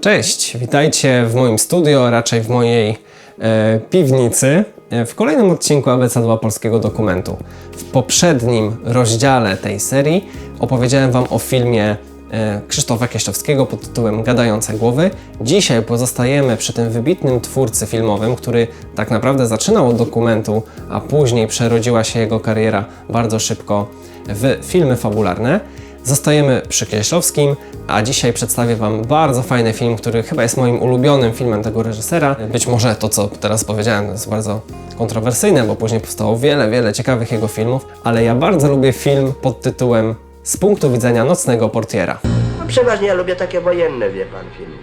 Cześć, witajcie w moim studio, a raczej w mojej e, piwnicy, e, w kolejnym odcinku Abecadła Polskiego Dokumentu. W poprzednim rozdziale tej serii opowiedziałem Wam o filmie e, Krzysztofa Kieślowskiego pod tytułem Gadające Głowy. Dzisiaj pozostajemy przy tym wybitnym twórcy filmowym, który tak naprawdę zaczynał od dokumentu, a później przerodziła się jego kariera bardzo szybko w filmy fabularne. Zostajemy przy Kieślowskim, a dzisiaj przedstawię Wam bardzo fajny film, który chyba jest moim ulubionym filmem tego reżysera. Być może to, co teraz powiedziałem, jest bardzo kontrowersyjne, bo później powstało wiele, wiele ciekawych jego filmów, ale ja bardzo lubię film pod tytułem Z punktu widzenia nocnego portiera. No przeważnie ja lubię takie wojenne, wie pan, filmy.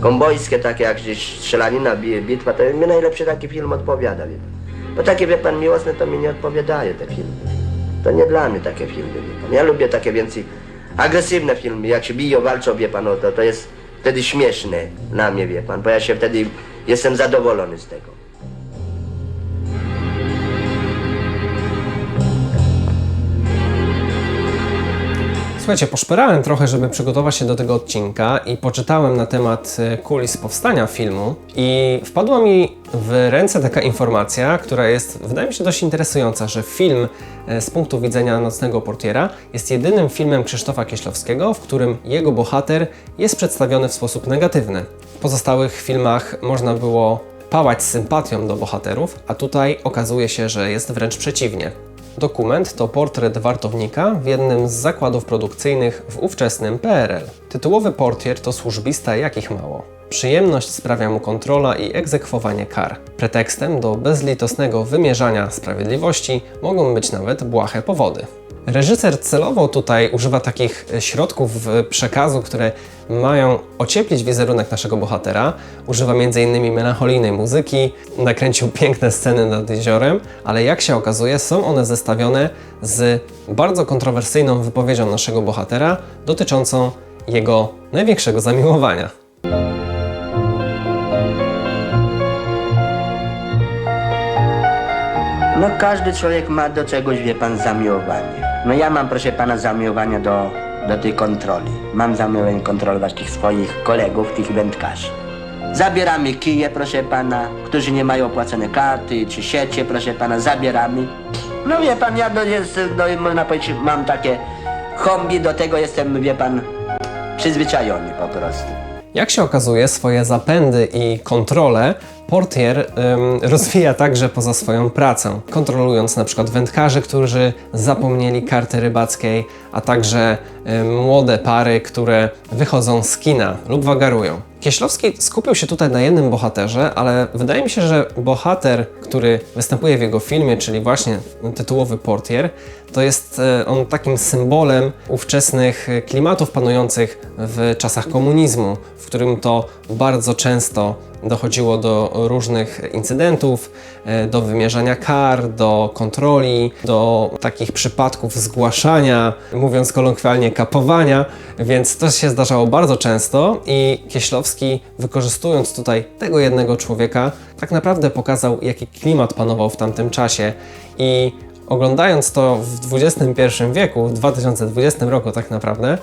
Kombojskie, takie jak gdzieś strzelanina, bije, bitwa, to mi najlepszy taki film odpowiada, wie pan. Bo takie, wie pan, miłosne to mi nie odpowiadają te filmy. To nie dla mnie takie filmy, wie pan. Ja lubię takie więcej agresywne filmy, jak się biją, walczą, wie pan, o to, to jest wtedy śmieszne dla mnie, wie pan, bo ja się wtedy jestem zadowolony z tego. Słuchajcie, poszperałem trochę, żeby przygotować się do tego odcinka i poczytałem na temat e, kulis powstania filmu i wpadła mi w ręce taka informacja, która jest, wydaje mi się, dość interesująca, że film e, z punktu widzenia Nocnego Portiera jest jedynym filmem Krzysztofa Kieślowskiego, w którym jego bohater jest przedstawiony w sposób negatywny. W pozostałych filmach można było pałać sympatią do bohaterów, a tutaj okazuje się, że jest wręcz przeciwnie. Dokument to portret wartownika w jednym z zakładów produkcyjnych w ówczesnym PRL. Tytułowy portier to służbista jakich mało. Przyjemność sprawia mu kontrola i egzekwowanie kar. Pretekstem do bezlitosnego wymierzania sprawiedliwości mogą być nawet błahe powody. Reżyser celowo tutaj używa takich środków przekazu, które mają ocieplić wizerunek naszego bohatera. Używa m.in. melancholijnej muzyki, nakręcił piękne sceny nad jeziorem, ale jak się okazuje, są one zestawione z bardzo kontrowersyjną wypowiedzią naszego bohatera dotyczącą jego największego zamiłowania. No każdy człowiek ma do czegoś, wie pan, zamiłowanie. No ja mam, proszę pana, zamiłowanie do, do tej kontroli. Mam zamiłowanie kontrolować tych swoich kolegów, tych wędkarzy. Zabieramy kije, proszę pana, którzy nie mają opłacone karty czy siecie, proszę pana, zabieramy. No wie pan, ja do, jest, no, można powiedzieć, mam takie hobby, do tego jestem, wie pan, przyzwyczajony po prostu. Jak się okazuje, swoje zapędy i kontrolę portier ym, rozwija także poza swoją pracą, kontrolując na przykład wędkarzy, którzy zapomnieli karty rybackiej, a także ym, młode pary, które wychodzą z kina lub wagarują. Kieślowski skupił się tutaj na jednym bohaterze, ale wydaje mi się, że bohater, który występuje w jego filmie, czyli właśnie tytułowy portier, to jest e, on takim symbolem ówczesnych klimatów panujących w czasach komunizmu, w którym to bardzo często dochodziło do różnych incydentów, e, do wymierzania kar, do kontroli, do takich przypadków zgłaszania, mówiąc kolokwialnie, kapowania, więc to się zdarzało bardzo często i Kieślowski, wykorzystując tutaj tego jednego człowieka, tak naprawdę pokazał, jaki klimat panował w tamtym czasie. I oglądając to w XXI wieku, w 2020 roku tak naprawdę,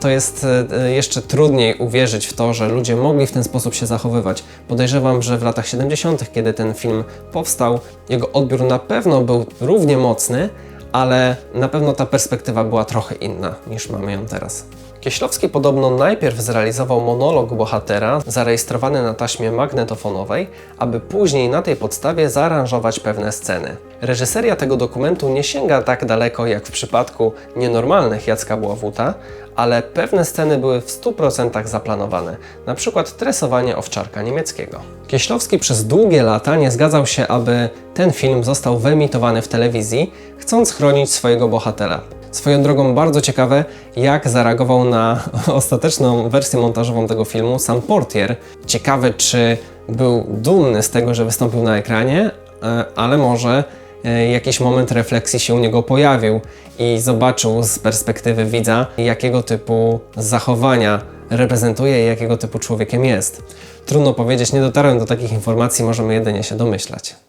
to jest e, jeszcze trudniej uwierzyć w to, że ludzie mogli w ten sposób się zachowywać. Podejrzewam, że w latach 70., kiedy ten film powstał, jego odbiór na pewno był równie mocny, ale na pewno ta perspektywa była trochę inna niż mamy ją teraz. Kieślowski podobno najpierw zrealizował monolog bohatera zarejestrowany na taśmie magnetofonowej, aby później na tej podstawie zaaranżować pewne sceny. Reżyseria tego dokumentu nie sięga tak daleko jak w przypadku nienormalnych Jacka Bławuta, ale pewne sceny były w 100% zaplanowane, na przykład tresowanie owczarka niemieckiego. Kieślowski przez długie lata nie zgadzał się, aby ten film został wyemitowany w telewizji, chcąc chronić swojego bohatera. Swoją drogą bardzo ciekawe, jak zareagował na ostateczną wersję montażową tego filmu sam portier. Ciekawe, czy był dumny z tego, że wystąpił na ekranie, e, ale może e, jakiś moment refleksji się u niego pojawił i zobaczył z perspektywy widza, jakiego typu zachowania reprezentuje i jakiego typu człowiekiem jest. Trudno powiedzieć, nie dotarłem do takich informacji, możemy jedynie się domyślać.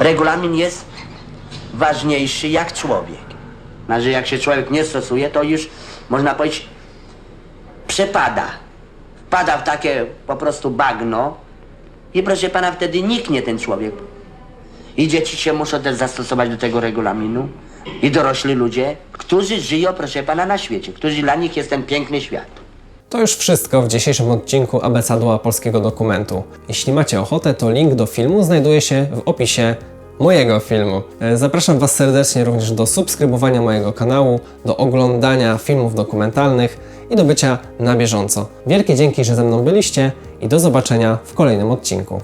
Regulamin jest ważniejszy jak człowiek. Że jak się człowiek nie stosuje, to już można powiedzieć przepada. Wpada w takie po prostu bagno i proszę pana, wtedy niknie ten człowiek. I dzieci się muszą też zastosować do tego regulaminu i dorośli ludzie, którzy żyją, proszę pana, na świecie, którzy dla nich jest ten piękny świat. To już wszystko w dzisiejszym odcinku Abecadła Polskiego Dokumentu. Jeśli macie ochotę, to link do filmu znajduje się w opisie mojego filmu. E, Zapraszam Was serdecznie również do subskrybowania mojego kanału, do oglądania filmów dokumentalnych i do bycia na bieżąco. Wielkie dzięki, że ze mną byliście i do zobaczenia w kolejnym odcinku.